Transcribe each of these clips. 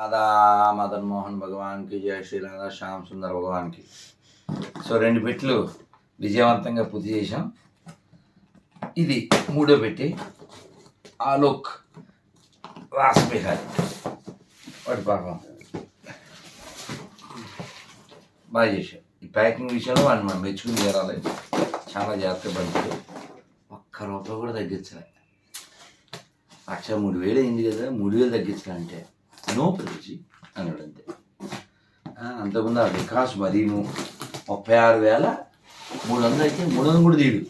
రాధా మదన్ మోహన్ భగవాన్కి జయ శ్రీ రాధా శ్యామ్ సుందర్ భగవాన్కి. సో రెండు పెట్లు విజయవంతంగా పూర్తి చేశాం. ఇది మూడో పెట్టి ఆలోక్ రాస్ బిహారీ వాటి పాపం. బాగా చేశాం. ఈ ప్యాకింగ్ విషయంలో వాడిని మనం మెచ్చుకుని చేరాలి. చాలా జాగ్రత్తగా పడుతుంది ఒక్క రూపాయి కూడా తగ్గించలే. లక్ష మూడు వేలు అయింది కదా మూడు వేలు తగ్గించాలంటే నో ప్రిచి అన్నాడు అంతే అంతకుముందు ఆ వికాస్ మరీను ముప్పై ఆరు వేల మూడు వందలు అయితే మూడు వందలు కూడా తీయడు.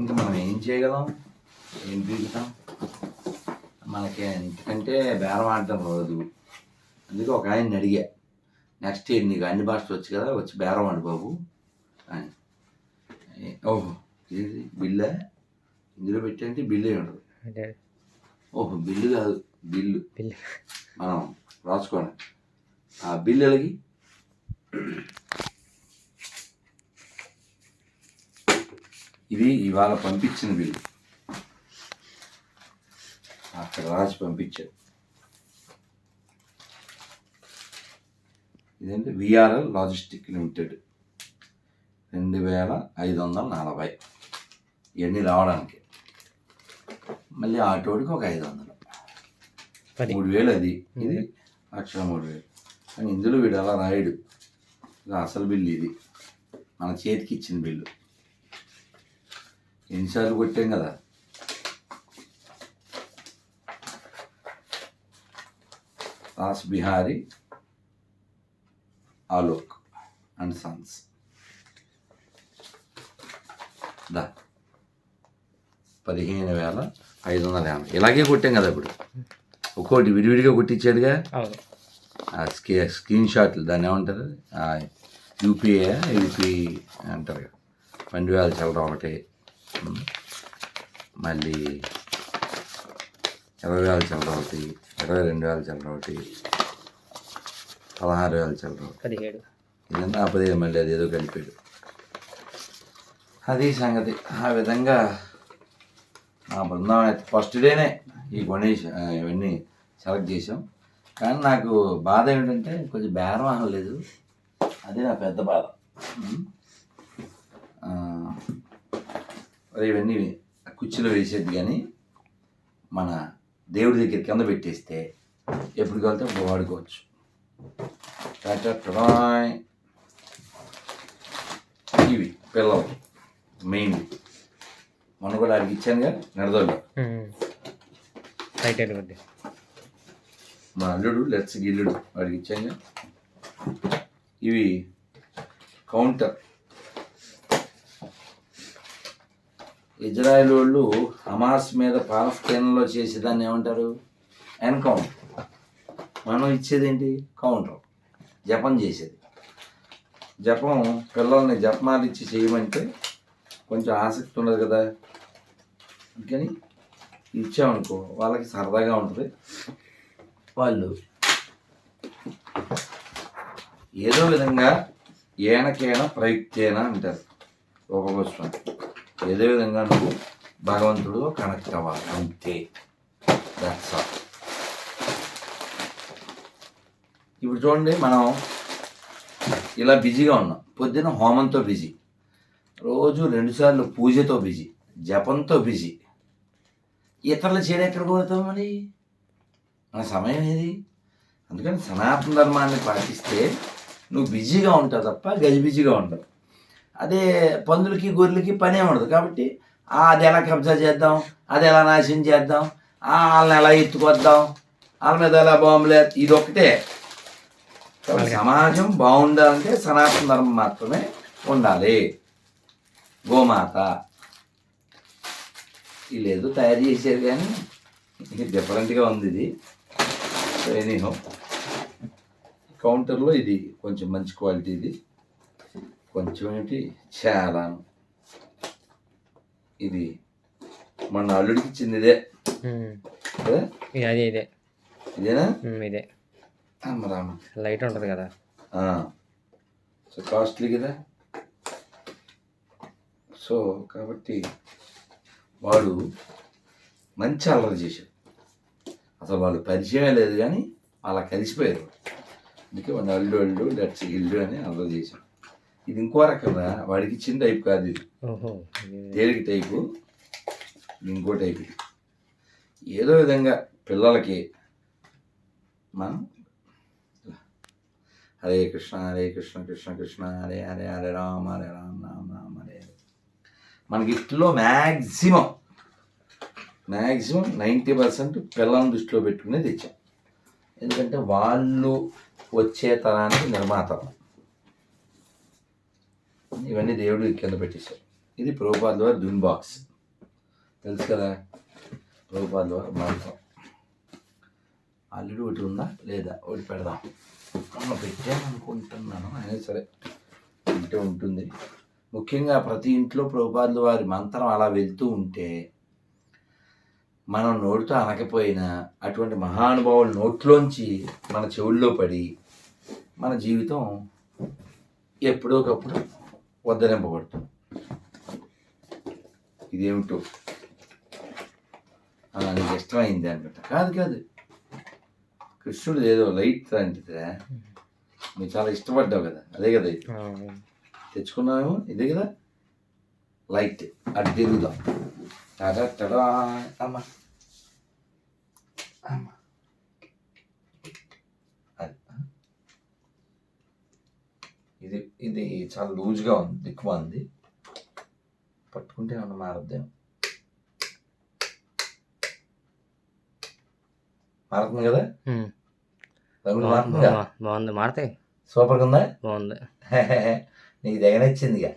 ఇంకా మనం ఏం చేయగలం? ఏం పీకుతాం మనకి ఎందుకంటే బేరం ఆడటం రాదు. అందుకే ఒక ఆయన అడిగా నెక్స్ట్ ఇయర్ నీకు అన్ని భాషలు వచ్చు కదా వచ్చి బేరం ఆడు బాబు అని. ఓహో బిల్లా? ఇందులో పెట్టంటే బిల్లు ఉండదు. అంటే ఓహో బిల్లు కాదు. బిల్లు. మనం రాసుకోండి ఆ బిల్లు ఎలాగి ఇది ఇవాళ పంపించిన బిల్లు. అక్కడ రాసి పంపించారు. ఇదేంటి? VRL logistic limited. రెండు వేల ఐదు వందల నలభై. ఇవన్నీ రావడానికి. మళ్ళీ ఆటోడికి ఒక ఐదు వందలు. మూడు వేలు అది ఇది లక్ష మూడు వేలు కానీ ఇందులో వీడు అలా రాయడు. ఇది అసలు బిల్లు ఇది. మన చేతికి ఇచ్చిన బిల్లు. ఎన్నిసార్లు కొట్టాం కదా. Ras Bihari Alok and sons. దా. పదిహేను వేల ఐదు వందల యాభై. ఇలాగే కొట్టాం కదా ఇప్పుడు. ఒక్కోటి విడివిడిగా కొట్టించాడుగా. ఆ స్క్రీ స్క్రీన్ షాట్లు దాన్ని ఏమంటారు? యూపీఏ యూపీ అంటారు కదా. పన్నెండు వేల చిల్లర ఒకటి. మళ్ళీ ఇరవై వేల చిల్లర ఒకటి ఇరవై రెండు వేల చిల్లర ఒకటి పదహారు వేల చిల్లర ఒకటి. పదిహేడు. ఇదంతా పదిహేను మళ్ళీ అది ఏదో కలిపాడు. అది సంగతి. ఆ విధంగా మా బృందావనం ఫస్ట్ డేనే ఈ గణేష్ ఇవన్నీ సెలెక్ట్ చేసాం కానీ నాకు బాధ ఏమిటంటే కొంచెం బేరం అవ్వలేదు అదే నా పెద్ద బాధ. ఇవన్నీ కుర్చీలో వేసేది కానీ మన దేవుడి దగ్గర కింద పెట్టేస్తే ఎప్పుడు వెళ్తే అప్పుడు వాడుకోవచ్చు. ఇవి పిల్లలు మెయిన్ మొన్న కూడా అడిగి ఇచ్చానుగా నడదోళ్ళు రైట్ కొద్ది మా అల్లుడు లెట్స్ గిల్లుడు వాడికి ఇచ్చాను ఇవి కౌంటర్. ఇజ్రాయెల్ వాళ్ళు హమాస్ మీద పాలస్తీన్లో చేసేదాన్ని ఏమంటారు? ఎన్కౌంటర్. మనం ఇచ్చేది ఏంటి కౌంటర్. జపం చేసేది. జపం పిల్లల్ని జపమాలు ఇచ్చి చేయమంటే కొంచెం ఆసక్తి ఉండదు కదా. అందుకని ఇచ్చామనుకో వాళ్ళకి సరదాగా ఉంటుంది. వాళ్ళు ఏదో విధంగా ఏనకేన ప్రయుక్తేన అంటారు. రూపగోస్వామి ఏదో విధంగా నువ్వు భగవంతుడు కనెక్ట్ అవ్వాలి. అంతే. దట్స్ ఆల్ ఇప్పుడు చూడండి మనం ఇలా బిజీగా ఉన్నాం. పొద్దున హోమంతో బిజీ. రోజు రెండుసార్లు పూజతో బిజీ. జపంతో బిజీ. ఇతరుల చేయడం ఎక్కడ పోతాం మరి? మన సమయం ఏది? అందుకని సనాతన ధర్మాన్ని పాటిస్తే నువ్వు బిజీగా ఉంటావు తప్ప గజిబిజీగా ఉంటావు అదే పందులకి గొర్రెలకి పనే ఉండదు. కాబట్టి అది ఎలా కబ్జా చేద్దాం? అది ఎలా నాశనం చేద్దాం? వాళ్ళని ఎలా ఎత్తుకొద్దాం? వాళ్ళ మీద ఎలా బాంబులే ఇది ఒకటే సమాజం బాగుండాలంటే సనాతన ధర్మం మాత్రమే ఉండాలి. గోమాత. ఏదో తయారు చేశారు కానీ ఇది డిఫరెంట్గా ఉంది ఇది. సో ఎనీహో కౌంటర్లో ఇది కొంచెం మంచి క్వాలిటీ ఇది. కొంచెం ఏంటి? చాలా. ఇది మన అల్లుడికి ఇచ్చింది ఇదే. అదే ఇదే. ఇదేనా? ఇదే. రామ లైట్ ఉంటుంది కదా. సో కాస్ట్లీ కదా? సో కాబట్టి వాడు మంచి అల్లరి చేశాడు. అసలు వాళ్ళు పరిచయం లేదు కానీ అలా కలిసిపోయారు. అందుకే వాడిని అల్లు అల్లు లెట్స్ ఇల్లు అని అల్లరి చేశాం ఇది ఇంకో రకంగా వాడికి ఇచ్చిన టైప్ కాదు ఇది. తేలిక టైపు ఇంకో టైప్ ఇది. ఏదో విధంగా పిల్లలకి మనం హరే కృష్ణ హరే కృష్ణ కృష్ణ కృష్ణ హరే హరే హరే రామ హరే రామ రామ రామ హరే మనకి ఇట్లో మ్యాక్సిమం మ్యాక్సిమం నైంటీ పర్సెంట్ పిల్లలను దృష్టిలో పెట్టుకునే తెచ్చాం. ఎందుకంటే వాళ్ళు వచ్చే తరానికి నిర్మాత ఇవన్నీ దేవుడు కింద పెట్టేశారు. ఇది ప్రభుపాద ద్వారా దున్ బాక్స్. తెలుసు కదా ప్రభుపాద ద్వారా మంత్రం. ఆల్రెడీ ఒకటి ఉందా లేదా? ఒకటి పెడదాం. అమ్మ పెట్టామనుకుంటున్నాను అయినా సరే ఉంటే ఉంటుంది. ముఖ్యంగా ప్రతి ఇంట్లో ప్రభుపాదులు వారి మంత్రం అలా వెళ్తూ ఉంటే మనం నోటితో అనకపోయినా అటువంటి మహానుభావుల నోట్లోంచి మన చెవుల్లో పడి మన జీవితం ఎప్పుడోకప్పుడు వద్దనింపబడుతుంది ఇదేమిటో? ఆ, నీకు ఇష్టమైంది అనుకుంటా కాదు కాదు. కృష్ణుడు ఏదో లైట్ లాంటిదిరా నువ్వు చాలా ఇష్టపడ్డావు కదా. అదే కదా ఇది. ఆ, తెచ్చుకున్నామేమో ఇదే కదా? లైట్. అటు తిరుగుదాం టడా అమ్మ అమ్మ ఇది ఇది చాలా లూజ్గా ఉంది దిక్కుమా ఉంది. పట్టుకుంటే ఏమన్నా మారద్దేమో. మారుతుంది కదా. రంగులు మారుతుంది? బాగుంది. మాడతాయి సూపర్గా ఉందా? బాగుంది. నీకు దగ్గర నచ్చింది ఇక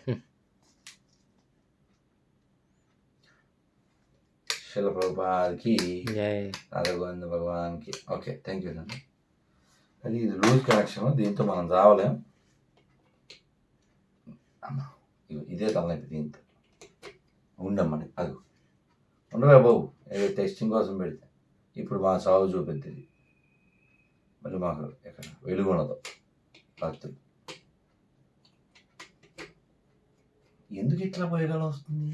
శిల ప్రభుపాదికి రాధగోవింద భగవాన్కి. ఓకే థ్యాంక్ యూ అండి అది ఇది లూజ్ కనెక్షన్ దీంతో మనం రావలేం. అమ్మ ఇదే తలనొప్పి దీంతో. ఉండమ్మని అది ఉండవే బాబు ఏదో టెస్టింగ్ కోసం పెడితే. ఇప్పుడు మా సాగు చూపెడుతుంది మళ్ళీ మాకు ఎక్కడ వెలుగు ఉండదు భక్తులు. ఎందుకు ఇట్లా పోయగలం వస్తుంది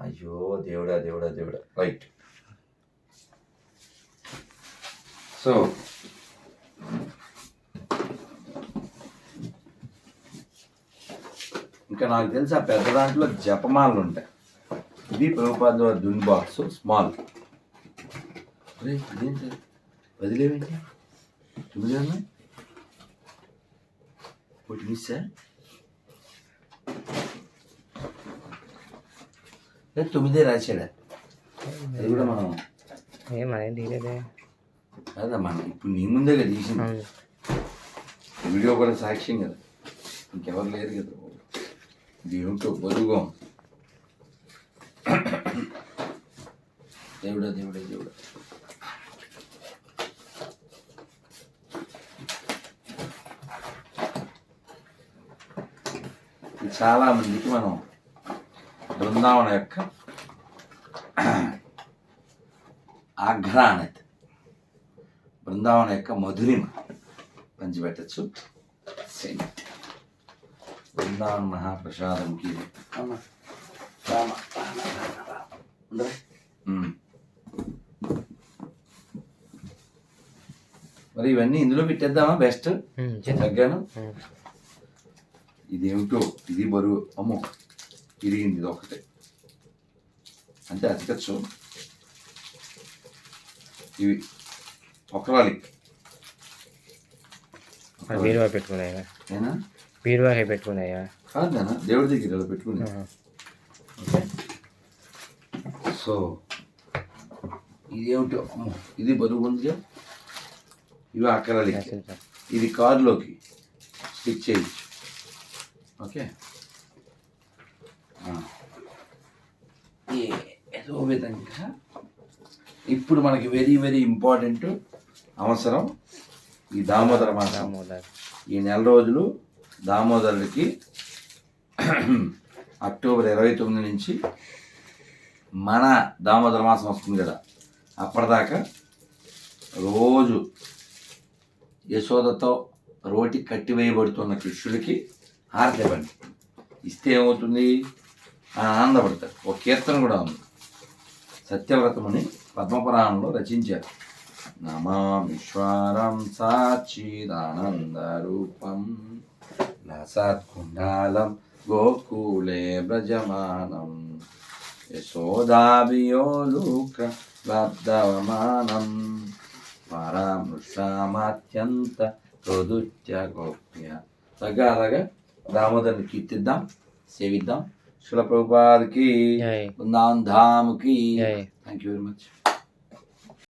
అయ్యో దేవుడా దేవుడా దేవుడా. రైట్ సో ఇంకా నాకు తెలిసి ఆ పెద్ద దాంట్లో జపమాలలు ఉంటాయి. ఇది ప్రభుపాద దున్ బాక్స్ స్మాల్ అరే ఇదేంటి వదిలేవేంటి తొమ్మిది ఉన్నాయి ఒకటి మిస్సా తొమ్మిదే రాశాడా. అది కూడా మనం ఏం అదేం తీయలేదే. కాదా మనం ఇప్పుడు నీ ముందే కదా తీసింది. వీడియో కూడా సాక్ష్యం కదా. ఇంకెవరు లేరు కదా. దేవుడితో ఉంది. దేవుడా దేవుడా దేవుడా. చాలా మందికి మనం బృందావన యొక్క ఆఘ్రాణత. బృందావన యొక్క మధురిమ పంచిపెట్టచ్చు. సెంట్. బృందావన మహాప్రసాదంకి. మరి ఇవన్నీ ఇందులో పెట్టేద్దామా? బెస్ట్. తగ్గాను. ఇదేమిటో? ఇది బరువు. అమ్మో. ఇరిగింది ఇది ఒకటే. అంటే అతికచ్చు ఇవి ఒకరాలి అది బీరువా పెట్టుకున్నాయా ఏనా? బీరువాకి పెట్టుకున్నాయా కాదు. నాన్న దేవుడి దగ్గర ఇలా పెట్టుకుని. ఆహా. ఓకే. సో ఇదేమిటో? అమ్మో ఇది బరువు ఉందిగా ఇవి సార్. ఇది కారులోకి స్టిక్ చేయొచ్చు. ఓకే ఆ. ఏ- విధంగా ఇప్పుడు మనకి వెరీ వెరీ ఇంపార్టెంట్ అవసరం ఈ దామోదర మాసం. ఈ నెల రోజులు దామోదరుడికి అక్టోబర్ ఇరవై తొమ్మిది నుంచి మన దామోదర మాసం వస్తుంది కదా. అప్పటిదాకా రోజు యశోదతో రోటి కట్టివేయబడుతున్న కృష్ణుడికి హారతి ఇవ్వండి. ఇస్తే ఏమవుతుంది? ఆయన ఆనందపడతాడు ఒక కీర్తన కూడా ఉంది. సత్యవ్రతముని పద్మపురాణంలో రచించారు. నమామీశ్వరం సాచిదానందరూపం లసత్కుండాలం గోకులే వ్రజమానం. యశోదాభియోలుక లబ్ధవమానం. పరామృషామత్యంత ప్రదుత్య గోప్య. తగ్గాలగా దామోదరుని కీర్తిద్దాం సేవిద్దాం. శిల ప్రభుపాదికి జై బృందావన్ ధామ్కి జై థ్యాంక్ యూ వెరీ మచ్